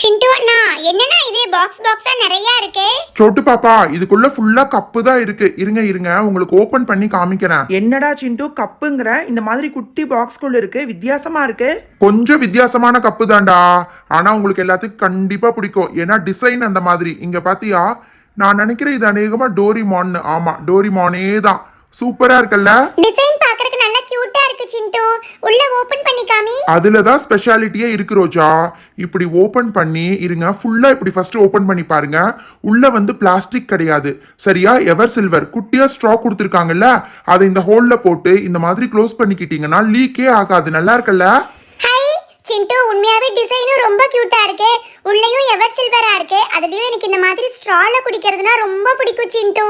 சிண்டு அண்ணா என்னண்ணா இது? பாக்ஸ் பாக்ஸா நிறைய இருக்கு. சொட்டு பாப்பா இதுக்குள்ள ஃபுல்லா கப்பு தான் இருக்கு. இருங்க இருங்க உங்களுக்கு ஓபன் பண்ணி காமிக்கிறேன். என்னடா சிண்டு கப்புங்கிற இந்த மாதிரி குட்டி பாக்ஸ்குள்ள இருக்கு வித்தியாசமா இருக்கு. கொஞ்சம் வித்தியாசமான கப்பு தான்டா. ஆனா உங்களுக்கு எல்லாத்துக்கும் கண்டிப்பா பிடிக்கும். ஏன்னா டிசைன் அந்த மாதிரி. இங்க பாத்தியா நான் நினைக்கிறேன் இது அநேகமா டோரிமான் ஆமா டோரிமானே தான். சூப்பரா இருக்குல்ல? டிசைன் பார்க்கறதுக்கு நல்லா கியூட்டா இருக்கு சிண்டு. உள்ள ஓபன் பண்ணி காமி. அதுல தான் ஸ்பெஷாலிட்டியே இருக்கு ரோஜா. இப்படி ஓபன் பண்ணி இருங்க ஃபுல்லா இப்படி ஃபர்ஸ்ட் ஓபன் பண்ணி பாருங்க. உள்ள வந்து பிளாஸ்டிக் கிடையாது. சரியா? எவர் சில்வர் குட்டியா ஸ்ட்ரா கொடுத்துருக்காங்கல்ல? அதை இந்த ஹோல்ல போட்டு இந்த மாதிரி க்ளோஸ் பண்ணிக்கிட்டீங்கன்னா லீக்கே ஆகாது. நல்லா இருக்குல்ல? சிண்டு. உண்மையாவே டிசைனும் ரொம்ப கியூட்டா இருக்கு. உள்ளேயும் எவர் சில்வரா இருக்கு. அதுலயும் எனக்கு இந்த மாதிரி ஸ்ட்ரால குடிக்கிறதுனா ரொம்ப பிடிக்கும் சிண்டு.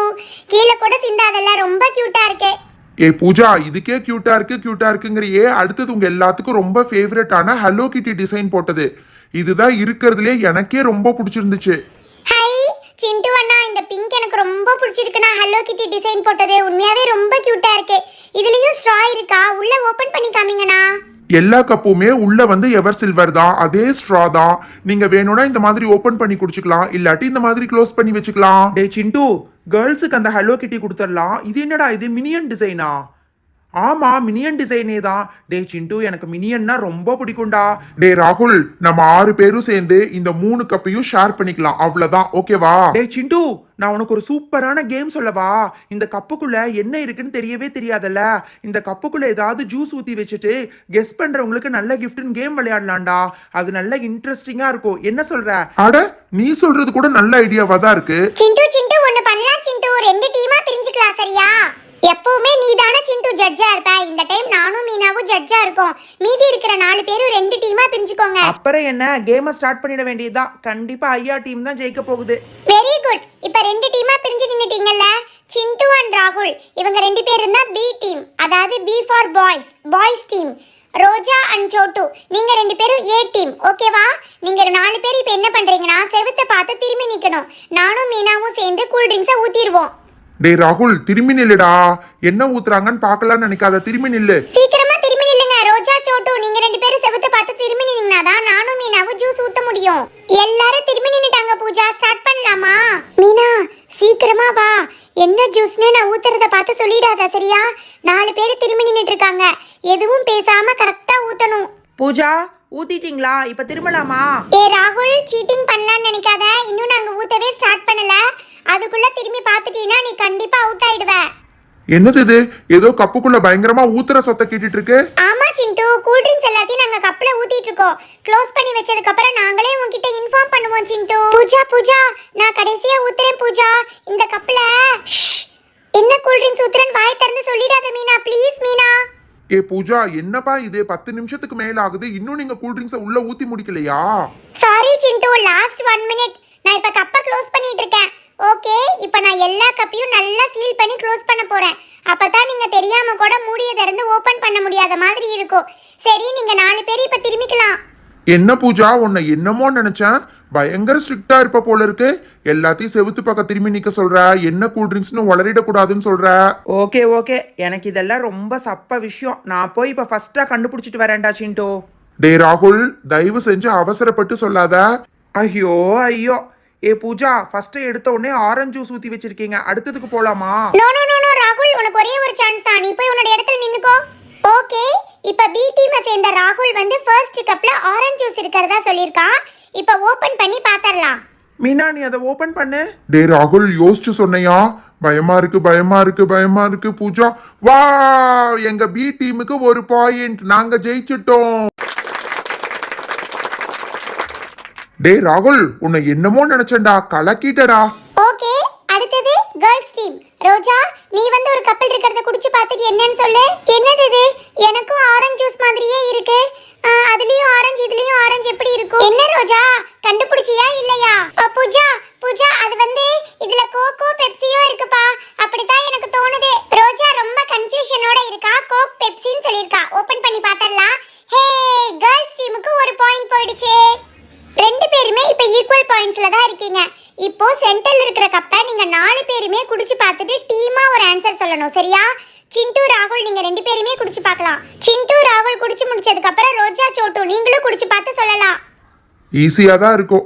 கீழே கூட சிந்தாதல்ல. ரொம்ப கியூட்டா இருக்கு. ஏ பூஜா இதுக்கே கியூட்டா இருக்கு கியூட்டா இருக்குங்கிறியே. அடுத்தது உங்க எல்லாத்துக்கும் ரொம்ப ஃபேவரட்டான ஹலோ கிட்டி டிசைன் போட்டது. இதுதான் இருக்கிறதுலே எனக்கே ரொம்ப பிடிச்சிருந்துச்சு. ஹை சிண்டு அண்ணா இந்த பிங்க் எனக்கு ரொம்ப பிடிச்சிருக்குண்ணா ஹலோ கிட்டி டிசைன் போட்டது. உண்மையாவே ரொம்ப கியூட்டா இருக்கு. இதுலயும் ஸ்ட்ரா இருக்கா? உள்ள ஓபன் பண்ணி காமிங்கண்ணா எல்லா கப்புமே உள்ள வந்து எவர் சில்வர் தான். அதே ஸ்ட்ரா தான். நீங்க வேணும்னா இந்த மாதிரி ஓபன் பண்ணி குடிச்சுக்கலாம். இல்லாட்டி இந்த மாதிரி க்ளோஸ் பண்ணி வச்சுக்கலாம். டே சிண்டு கேர்ள்ஸுக்கு அந்த ஹலோ கிட்டி கொடுத்துடலாம். இது என்னடா இது மினியன் டிசைனா ஆமா மினியன் டிசைனே தான். டே சிண்டு எனக்கு மினியன்னா ரொம்ப பிடிக்கும்டா. டே ராகுல் நம்ம ஆறு பேரும் சேர்ந்து இந்த மூணு கப்பையும் ஷேர் பண்ணிக்கலாம். அவ்வளவுதான். ஓகேவா டே சிண்டு நான் உனக்கு ஒரு சூப்பரான கேம் சொல்லவா இந்த கப்புக்குள்ள என்ன இருக்குன்னு தெரியவே தெரியாதல்ல. இந்த கப்புக்குள்ள ஏதாவது ஜூஸ் ஊத்தி வச்சுட்டு கெஸ் பண்றவங்களுக்கு நல்ல கிஃப்ட்னு கேம் விளையாடலாம்டா. அது நல்ல இன்ட்ரெஸ்டிங்கா இருக்கும். என்ன சொல்ற? அட நீ சொல்றது கூட நல்ல ஐடியாவா தான் இருக்கு. சிண்டு சிண்டு ஒன்னு பண்ணலாம் சிண்டு. ரெண்டு டீமா பிரிஞ்சுக்கலாம் சரியா? எப்பவுமே நீ தானே சிண்டு ஜட்ஜா இருப்ப. இந்த டைம் நானும் மீனாவும் ஜட்ஜா இருக்கோம். மீதி இருக்கிற நாலு பேரும் ரெண்டு டீமா பிரிஞ்சுக்கோங்க. அப்புறம் என்ன? கேமை ஸ்டார்ட் பண்ணிட வேண்டியதுதான். கண்டிப்பா ஐயா டீம் தான் ஜெயிக்க போகுது. வெரி குட் இப்ப ரெண்டு டீமா பிரிஞ்சு நின்னுட்டீங்கல்ல? சிண்டு அண்ட் ராகுல். இவங்க ரெண்டு பேர் இருந்தா பி டீம் அதாவது B for boys boys team Roja and Chottu. நீங்க ரெண்டு பேரும் ஏ டீம் ஓகேவா நீங்க நாலு பேர் இப்ப என்ன பண்றீங்கன்னா செவுத்த பார்த்து திரும்பி நிக்கணும். நானும் மீனாவும் சேர்ந்து கூல் ட்ரிங்க்ஸை ஊத்திடுவோம் டே ராகுல் திரும்பி நில்லுடா. என்ன ஊத்துறாங்கன்னு பார்க்கலாம்னு நினைக்காத திரும்பி நில்லு. சீக்கிரமா திரும்பி நில்லுங்க ரோஜா சோட்டு. நீங்க ரெண்டு பேரும் செவுத்த பார்த்து திரும்பி நின்னீங்கன்னா தான் நானும் மீனாவும் ஜூஸ் ஊத்த முடியும். எல்லாரும் திரும்பி நின்னுட்டாங்க பூஜா. ஸ்டார்ட் பண்ணலாமா? மீனா சீக்கிரமா வா. என்ன ஜூஸ்னு நான் ஊத்துறத பார்த்து சொல்லிடாத சரியா? நாலு பேர் திரும்பி நின்னுட்டு இருக்காங்க எதுவும் பேசாம கரெக்டா ஊத்தணும். பூஜா ஊத்திட்டீங்களா? இப்ப திரும்பலாமா? ஏ ராகுல் சீட்டிங் பண்ணலாம்னு நினைக்காத. இன்னும் நாங்க ஊத்தவே ஸ்டார்ட் பண்ணல. அதுக்குள்ள திரும்பி பார்த்துட்டீங்கன்னா நீ கண்டிப்பா அவுட் ஆயிடுவ. என்னது இது? ஏதோ கப்புக்குள்ள பயங்கரமா ஊத்துற சத்த கேட்டுட்டு இருக்கு ஆமா சிண்டு. கூல் ட்ரிங்க்ஸ் எல்லாத்தையும் நாங்க கப்ல ஊத்திட்டு இருக்கோம் க்ளோஸ் பண்ணி வச்சதுக்கு அப்புறம் நாங்களே உன்கிட்ட இன்ஃபார்ம் பண்ணுவோம் சிண்டு. பூஜா பூஜா நான் கடைசியா ஊத்துறேன் பூஜா. இந்த கப்ல என்ன கூல் ட்ரிங்க்ஸ் ஊத்துறேன்னு வாய் திறந்து சொல்லிடாத மீனா. ப்ளீஸ் மீனா. ஏ பூஜா என்னப்பா இது? பத்து நிமிஷத்துக்கு மேல ஆகுது இன்னும் நீங்க கூல் ட்ரிங்க்ஸை உள்ள ஊத்தி முடிக்கலையா? Sorry Chintu. Last one minute நான் இப்ப கப்பை க்ளோஸ் பண்ணிட்டு இருக்கேன் ஓகே இப்போ நான் எல்லா கப்பையும் நல்லா சீல் பண்ணி க்ளோஸ் பண்ண போறேன். அப்பதான் நீங்க தெரியாம கூட மூடியை திறந்து ஓபன் பண்ண முடியாத மாதிரி இருக்கும். சரி நீங்க நாலு பேர் இப்ப திரும்பிக்கலாம். என்ன பூஜா உன்னை என்னமோ நினைச்சேன். பயங்கர ஸ்ட்ரிக்டா இருப்ப போல இருக்கு. எல்லாத்தையும் செவுத்து பக்கம் திரும்பி நிக்க சொல்ற. என்ன கூல் ட்ரிங்க்ஸ்னு வளரிடக்கூடாதுன்னு சொல்ற. Okay okay. எனக்கு இதெல்லாம் ரொம்ப சப்ப விஷயம். நான் போய் இப்ப ஃபர்ஸ்டா கண்டுபிடிச்சிட்டு வரேன்டா சிண்டு. டே ராகுல் தயவு செஞ்சு அவசரப்பட்டு சொல்லாத. ஐயோ ஐயோ. ஏ பூஜா ஃபர்ஸ்ட் எடுத்த உடனே ஆரஞ்சு ஜூஸ் ஊத்தி வச்சிருக்கீங்க. அடுத்ததுக்கு போலாமா? நோ நோ நோ நோ ராகுல் உனக்கு ஒரே ஒரு சான்ஸ் தான். நீ போய் உன்னோட இடத்துல நின்னுக்கோ. ஓகே இப்போ பி டீமை சேர்ந்த ராகுல் வந்து ஃபர்ஸ்ட் கப்ல ஆரஞ்சு ஜூஸ் இருக்கிறதா சொல்லியிருக்கா இப்போ ஓபன் பண்ணி பார்த்தரலாம் மீனா நீ அதை ஓபன் பண்ணு. டே ராகுல் யோசிச்சு சொன்னையா? பயமா இருக்கு பயமா இருக்கு பயமா இருக்கு பூஜா. வா எங்க பி டீமுக்கு ஒரு பாயிண்ட் நாங்க ஜெயிச்சிட்டோம். டே ராகுல் உன்னை என்னமோ நினைச்சேன்டா கலக்கிட்டடா. ஓகே அடுத்தது கேர்ள்ஸ் டீம் ரோஜா நீ வந்து ஒரு கப்பல் இருக்கிறத குடிச்சு பார்த்துட்டு என்னன்னு சொல்லு. என்னது இது? எனக்கும் ஆரஞ்சு ஜூஸ் மாதிரியே இருக்கு. அதுலயும் ஆரஞ்சு இதுலயும் ஆரஞ்சு எப்படி இருக்கும்? என்ன ரோஜா கண்டுபிடிச்சியா இல்லையா? பூஜா பூஜா அது வந்து இதுல கோகோ பெப்சியோ இருக்குப்பா அப்படித்தான் எனக்கு தோணுது ரோஜா ரொம்ப கன்ஃபியூஷனோட இருக்கா கோக் பெப்சின்னு சொல்லியிருக்கா ஓபன் பண்ணி பார்த்தரலாம் ஹே கேர்ள்ஸ் டீமுக்கு ஒரு பாயிண்ட் போயிடுச்சே ரெண்டு பேருமே இப்போ ஈக்குவல் பாயிண்ட்ஸ்ல தான் இருக்கீங்க இப்போ சென்டர்ல இருக்கிற கப்பை நீங்க நாலு பேருமே குடிச்சு பார்த்துட்டு டீமா ஒரு ஆன்சர் சொல்லணும். சரியா? சிண்டு ராகுல் நீங்க ரெண்டு பேருமே குடிச்சு பார்க்கலாம். சிண்டு ராகுல் குடிச்சு முடிச்சதுக்கு அப்புறம் ரோஜா சோட்டு நீங்களும் குடிச்சு பார்த்து சொல்லலாம். ஈஸியா தான் இருக்கும்.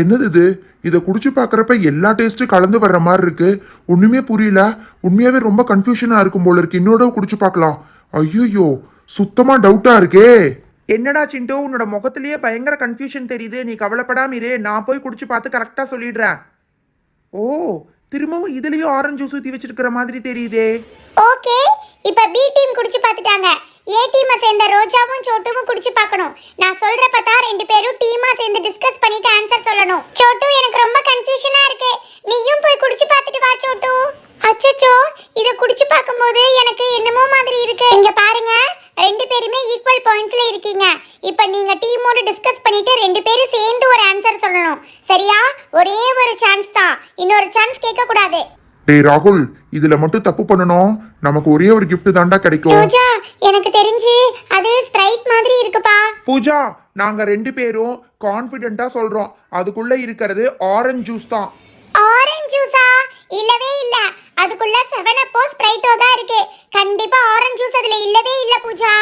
என்னது இது? இதை குடிச்சு பார்க்கறப்ப எல்லா டேஸ்ட்டும் கலந்து வர்ற மாதிரி இருக்கு. ஒண்ணுமே புரியல. உண்மையாவே ரொம்ப கன்ஃபியூஷனா இருக்கும் போல இருக்கு. இன்னொரு குடிச்சு பார்க்கலாம். ஐயோ சுத்தமா டவுட்டா இருக்கே. என்னடா சிண்டு உன்னோட முகத்திலேயே பயங்கர கன்ஃபியூஷன் தெரியுது. நீ கவலைப்படாம இரு. நான் போய் குடிச்சு பார்த்து கரெக்டாக சொல்லிடுறேன். ஓ திரும்பவும் இதுலயும் ஆரஞ்சு ஜூஸ் ஊற்றி வச்சிருக்கிற மாதிரி தெரியுதே. ஓகே இப்போ பி டீம் குடிச்சு பார்த்துட்டாங்க. ஏ டீமை சேர்ந்த ரோஜாவும் சோட்டுவும் குடிச்சு பார்க்கணும். நான் சொல்றப்ப தான் ரெண்டு பேரும் டீமா சேர்ந்து டிஸ்கஸ் பண்ணிட்டு ஆன்சர் சொல்லணும். சோட்டு எனக்கு ரொம்ப கன்ஃபியூஷனா இருக்கு. நீயும் போய் குடிச்சு பார்த்துட்டு வா சோட்டு. அச்சச்சோ இத குடிச்சு பார்க்கும்போது எனக்கு என்னமோ மாதிரி இருக்கு. இங்க பாருங்க. ரெண்டு பேருமே ஈக்குவல் பாயிண்ட்ஸ்ல இருக்கீங்க. இப்போ நீங்க டீமோட டிஸ்கஸ் பண்ணிட்டு ரெண்டு பேரும் சேர்ந்து ஒரு ஆன்சர் சொல்லணும். சரியா? ஒரே ஒரு சான்ஸ் தான். இன்னொரு சான்ஸ் கேட்க கூடாது டேய் ராகுல் இதுல மட்டும் தப்பு பண்ணணும். நமக்கு ஒரே ஒரு gift தாண்டா கிடைக்கும். ரோஜா எனக்கு தெரிஞ்சு அது ஸ்ப்ரைட் மாதிரி இருக்குப்பா. பூஜா நாங்க ரெண்டு பேரும் கான்ஃபிடென்ட்டா சொல்றோம். அதுக்குள்ள இருக்கிறது ஆரஞ்சு ஜூஸ் தான். ஆரஞ்சு ஜூஸா இல்லவே இல்ல. அதுக்குள்ள செவன் அப்போ ஸ்ப்ரைட்டோ தான் இருக்கு. கண்டிப்பா ஆரஞ்சு ஜூஸ் அதுல இல்லவே இல்ல பூஜா.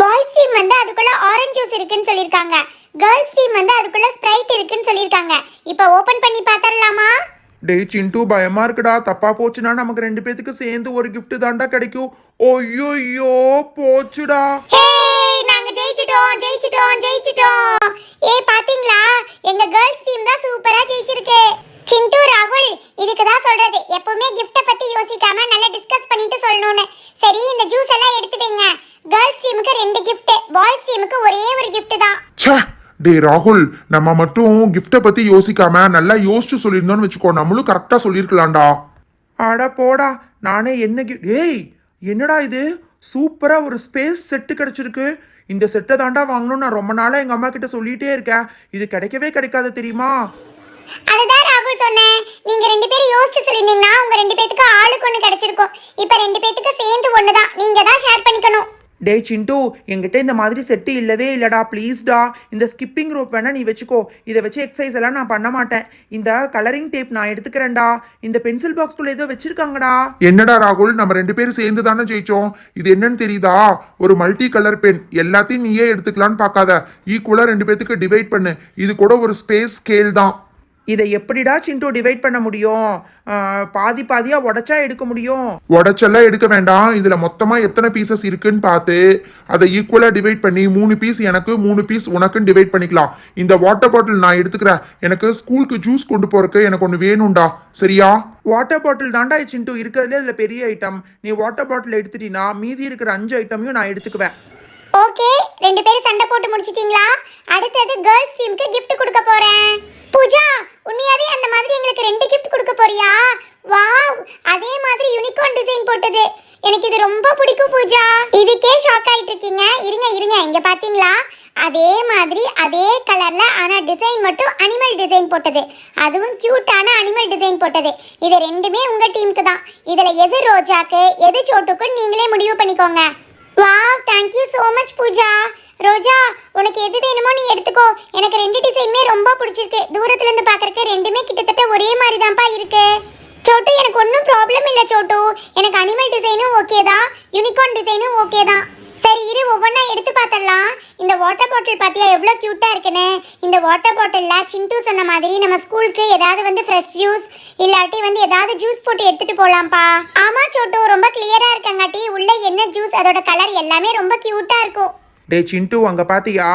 பாய்ஸ் டீம் வந்து அதுக்குள்ள ஆரஞ்சு ஜூஸ் இருக்குன்னு சொல்லிருக்காங்க. கேர்ள்ஸ் டீம் வந்து அதுக்குள்ள ஸ்ப்ரைட் இருக்குன்னு சொல்லிருக்காங்க. இப்போ ஓபன் பண்ணி பார்த்தரலாமா டேய் சிண்டு பயமா இருக்குடா. தப்பா போச்சுன்னா நமக்கு ரெண்டு பேத்துக்கு சேர்ந்து ஒரு gift தாண்டா கிடைக்கும். ஐயோ போச்சுடா. நாங்க ஜெயிச்சிட்டோம் ஜெயிச்சிட்டோம் ஜெயிச்சிட்டோம். ஏய் பாத்தீங்களா? எங்க கேர்ள்ஸ் டீம் தான் சூப்பரா ஜெயிச்சிருக்கு. சிண்டு ராகுல் இதுக்கு தான் சொல்றது எப்பவுமே கிஃப்ட பத்தி யோசிக்காம நல்லா டிஸ்கஸ் பண்ணிட்டு சொல்லணும்னு சரி இந்த ஜூஸ் எல்லாம் எடுத்து வைங்க கேர்ள்ஸ் டீமுக்கு ரெண்டு gift பாய்ஸ் டீமுக்கு ஒரே ஒரு gift தான் டேய் ராகுல் நம்ம மட்டும் கிஃப்ட பத்தி யோசிக்காம நல்லா யோசிச்சு சொல்லியிருந்தோம்னு வச்சுக்கோ. நம்மளும் கரெக்டா சொல்லியிருக்கலாம்டா. அட போடா நானே என்ன ஏய் என்னடா இது? சூப்பரா ஒரு ஸ்பேஸ் செட்டு கிடைச்சிருக்கு. இந்த செட்டை தாண்டா வாங்கணும்னு நான் ரொம்ப நாளா எங்க அம்மா கிட்ட சொல்லிட்டே இருக்கேன். இது கிடைக்கவே கிடைக்காது தெரியுமா? அதுதான் ராகுல் சொன்னேன். நீங்க ரெண்டு பேரும் யோசிச்சு சொல்லியிருந்தீங்கன்னா உங்க ரெண்டு பேத்துக்கு ஆளுக்கு ஒன்று கிடைச்சிருக்கும். இப்போ ரெண்டு பேத்துக்கு சேர்ந்து ஒன்று தான் நீங்க தான் ஷேர் பண்ணிக்கணும். டேய் சிண்டு என்கிட்ட இந்த மாதிரி செட்டு இல்லவே இல்லைடா ப்ளீஸ்டா இந்த ஸ்கிப்பிங் ரோப் வேணால் நீ வச்சுக்கோ. இதை வச்சு எக்ஸசைஸ் எல்லாம் நான் பண்ண மாட்டேன். இந்த கலரிங் டேப் நான் எடுத்துக்கிறேன்டா. இந்த பென்சில் பாக்ஸ்குள்ள ஏதோ வச்சிருக்காங்கடா. என்னடா ராகுல் நம்ம ரெண்டு பேரும் சேர்ந்து தானே ஜெயிச்சோம். இது என்னன்னு தெரியுதா? ஒரு மல்டி கலர் பென் எல்லாத்தையும் நீயே எடுத்துக்கலான்னு பார்க்காத. ஈக்குவலாக ரெண்டு பேர்த்துக்கு டிவைட் பண்ணு. இது கூட ஒரு ஸ்பேஸ் ஸ்கேல் தான். இதை எப்படிடா சிண்டு டிவைட் பண்ண முடியும்? பாதி பாதியா உடைச்சா எடுக்க முடியும்? உடச்செல்லாம் எடுக்க வேண்டாம். இதுல மொத்தமா எத்தனை பீசஸ் இருக்குன்னு பார்த்து அதை ஈக்குவலா டிவைட் பண்ணி மூணு பீஸ் எனக்கு மூணு பீஸ் உனக்குன்னு டிவைட் பண்ணிக்கலாம். இந்த வாட்டர் பாட்டில் நான் எடுத்துக்கிறேன். எனக்கு ஸ்கூலுக்கு ஜூஸ் கொண்டு போறதுக்கு எனக்கு ஒன்று வேணும்டா. சரியா? வாட்டர் பாட்டில் தாண்டா சிண்டு. இருக்கிறதுலே இதில் பெரிய ஐட்டம் நீ வாட்டர் பாட்டில் எடுத்துட்டீங்கன்னா மீதி இருக்கிற அஞ்சு ஐட்டமையும் நான் எடுத்துக்குவேன். ஓகே ரெண்டு பேரும் சண்டை போட்டு முடிச்சிட்டீங்களா? அடுத்தது கேர்ள்ஸ் டீமுக்கு gift கொடுக்க போறேன். பூஜா உண்மையாவே அந்த மாதிரி எங்களுக்கு ரெண்டு கிஃப்ட் கொடுக்க போறியா? வாவ் அதே மாதிரி யூனிகார்ன் டிசைன் போட்டது. எனக்கு இது ரொம்ப பிடிக்கும் பூஜா. இதுக்கே ஷாக் ஆயிட்டு இருக்கீங்க இருங்க இருங்க இங்க பாத்தீங்களா? அதே மாதிரி அதே கலர்ல ஆனா டிசைன் மட்டும் அனிமல் டிசைன் போட்டது. அதுவும் கியூட்டான அனிமல் டிசைன் போட்டது. இது ரெண்டுமே உங்க டீமுக்கு தான். இதுல எது ரோஜாக்கு எது சோட்டுக்குன்னு நீங்களே முடிவு பண்ணிக்கோங்க. Wow thank you so much Pooja Roja உனக்கு எது வேணுமோ நீ எடுத்துக்கோ. எனக்கு ரெண்டு டிசைனுமே ரொம்ப பிடிச்சிருக்கு. தூரத்துல இருந்து பார்க்கறக்கு ரெண்டுமே கிட்டத்தட்ட ஒரே மாதிரி தான்ப்பா இருக்கு. சோட்டு எனக்கு ஒன்றும் ப்ராப்ளம் இல்லை சோட்டு. எனக்கு அனிமல் டிசைனும் ஓகே தான். யூனிகார்ன் டிசைனும் ஓகே தான். சரி இரு ஒவ்வொன்றா எடுத்து பார்த்துடலாம் இந்த வாட்டர் பாட்டில் பார்த்தியா எவ்வளோ க்யூட்டாக இருக்குன்னு. இந்த வாட்டர் பாட்டிலில் சிண்டு சொன்ன மாதிரி நம்ம ஸ்கூலுக்கு ஏதாவது வந்து ஃப்ரெஷ் ஜூஸ் இல்லாட்டி வந்து ஏதாவது ஜூஸ் போட்டு எடுத்துகிட்டு போகலாம்ப்பா ஆமாம் சோட்டு ரொம்ப கிளியராக இருக்கங்காட்டி உள்ளே என்ன ஜூஸ் அதோட கலர் எல்லாமே ரொம்ப க்யூட்டாக இருக்கும். டே சிண்டு அங்கே பார்த்தியா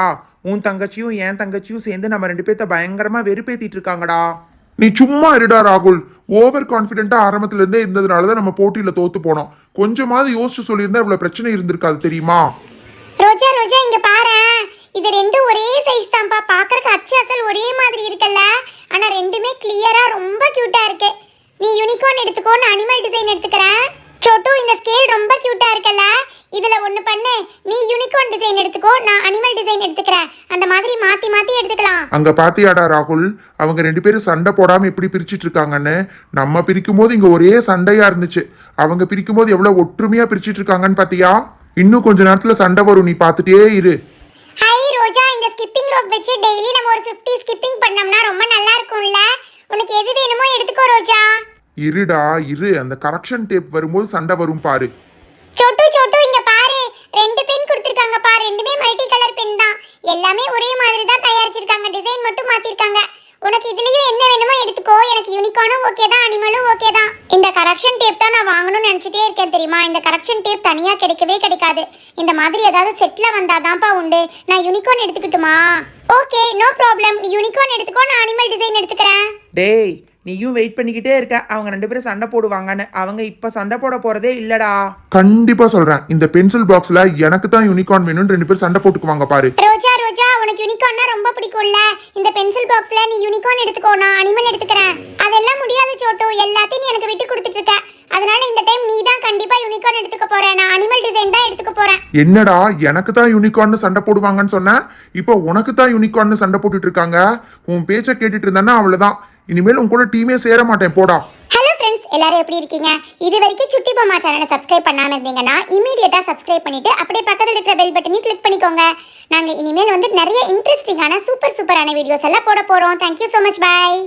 உன் தங்கச்சியும் என் தங்கச்சியும் சேர்ந்து நம்ம ரெண்டு பேர்த்த பயங்கரமாக வெறுப்பேற்றிட்டு இருக்காங்கடா. நீ சும்மா இருடா ராகுல். ஓவர் கான்ஃபிடென்ட்டா ஆரம்பத்துல இருந்தே இருந்ததுனால தான் நம்ம போட்டியில தோத்து போனோம். கொஞ்சமாவது யோசிச்சு சொல்லியிருந்தா இவ்வளவு பிரச்சனை இருந்திருக்காது தெரியுமா? ரோஜா ரோஜா இங்க பாரு. இது ரெண்டும் ஒரே சைஸ் தான்ப்பா. பார்க்கறக்கு அச்சு அசல் ஒரே மாதிரி இருக்குல்ல. ஆனா ரெண்டுமே கிளியரா ரொம்ப கியூட்டா இருக்கு. நீ யூனிகார்ன் எடுத்துக்கோ நான் அனிமல் டிசைன் எடுத்துக்கிறேன். சோட்டு இந்த ஸ்கேல் ரொம்ப கியூட்டா இருக்குல்ல? இதுல ஒண்ணு பண்ணு. நீ யூனிகார்ன் டிசைன் எடுத்துக்கோ நான் அனிமல் டிசைன் எடுத்துக்கிறேன். அந்த மாதிரி மாத்தி மாத்தி எடுத்துக்கலாம். அங்க பாத்தியாடா ராகுல்? அவங்க ரெண்டு பேரும் சண்டை போடாம எப்படி பிரிச்சிட்டு இருக்காங்கன்னு நம்ம பிரிக்கும் போது இங்க ஒரே சண்டையா இருந்துச்சு. அவங்க பிரிக்கும் போது எவ்வளவு ஒற்றுமையா பிரிச்சிட்டு இருக்காங்கன்னு பாத்தியா? இன்னும் கொஞ்ச நேரத்துல சண்டை வரும் நீ பார்த்துட்டே இரு. ஹை ரோஜா. இந்த ஸ்கிப்பிங் ரோப் வச்சு டெய்லி நம்ம ஒரு 50 ஸ்கிப்பிங் பண்ணோம்னா ரொம்ப நல்லா இருக்கும்ல? உனக்கு எது வேணுமோ எடுத்துக்கோ ரோஜா. இருடா இரு. அந்த கரெக்ஷன் டேப் வரும்போது சண்டை வரும் பாரு. சோட்டு சோட்டு இங்க பாரு. ரெண்டு பென் கொடுத்துருக்காங்கப்பா ரெண்டுமே மல்டி கலர் பென் தான். எல்லாமே ஒரே மாதிரி தான் தயாரிச்சிருக்காங்க. டிசைன் மட்டும் மாத்திருக்காங்க. உனக்கு இதுலயும் என்ன வேணுமோ எடுத்துக்கோ. எனக்கு யூனிகார்னும் ஓகே தான் அனிமலும் ஓகே தான். இந்த கரெக்ஷன் டேப் தான் நான் வாங்கணும்னு நினச்சிட்டே இருக்கேன் தெரியுமா? இந்த கரெக்ஷன் டேப் தனியாக கிடைக்கவே கிடைக்காது. இந்த மாதிரி ஏதாவது செட்டில் வந்தாதான்ப்பா உண்டு. நான் யூனிகார்ன் எடுத்துக்கிட்டுமா? ஓகே நோ ப்ராப்ளம் யூனிகார்ன் எடுத்துக்கோ நான் அனிமல் டிசைன் எடுத்துக்கிறேன். டேய் நீயும் வெயிட் பண்ணிக்கிட்டே இருக்க. அவங்க ரெண்டு பேரும் சண்டை போடுவாங்கன்னு. அவங்க இப்ப சண்டை போட போறதே இல்லடா. கண்டிப்பா சொல்றேன். இந்த பென்சில் பாக்ஸ்ல எனக்கு தான் யூனிகார்ன் வேணும்னு ரெண்டு பேரும் சண்டை போட்டுக்குவாங்க பாரு. ரோஜா ரோஜா உனக்கு யூனிகார்ன்னா ரொம்ப பிடிக்கும்ல. இந்த பென்சில் பாக்ஸ்ல நீ யூனிகார்ன் எடுத்துக்கோ நான் அனிமல் எடுத்துக்கிறேன். அதெல்லாம் முடியாது சோட்டு. எல்லாத்தையும் நீ எனக்கு விட்டு கொடுத்துட்டு இருக்க. அதனால இந்த டைம் நீ தான் கண்டிப்பா யூனிகார்ன் எடுத்துக்க போற நான் அனிமல் டிசைன் தான் எடுத்துக்க போறேன். என்னடா எனக்கு தான் யூனிகார்ன் சண்டை போடுவாங்கன்னு சொன்னேன் இப்போ உனக்கு தான் யூனிகார்ன் சண்டை போட்டுட்டு இருக்காங்க. உன் பேச்சை கேட்டுட்டு இருந்தேன்னா அவ்வளவுதான். இனிமேல் உன் கூட டீமே சேர மாட்டேன் போடா. ஹலோ ஃப்ரெண்ட்ஸ் எல்லாரும் எப்படி இருக்கீங்க? இது வரைக்கும் சுட்டி பொம்மா சேனலை சப்ஸ்கிரைப் பண்ணாமல் இருந்தீங்கன்னா இமீடியட்டாக சப்ஸ்கிரைப் பண்ணிட்டு அப்படியே பக்கத்தில் இருக்கிற பெல் பட்டனையும் கிளிக் பண்ணிக்கோங்க. நாங்கள் இனிமேல் வந்து நிறைய இன்ட்ரெஸ்டிங்கான சூப்பர் சூப்பரான வீடியோஸ் எல்லாம் போட போகிறோம் தேங்க்யூ ஸோ மச் பாய்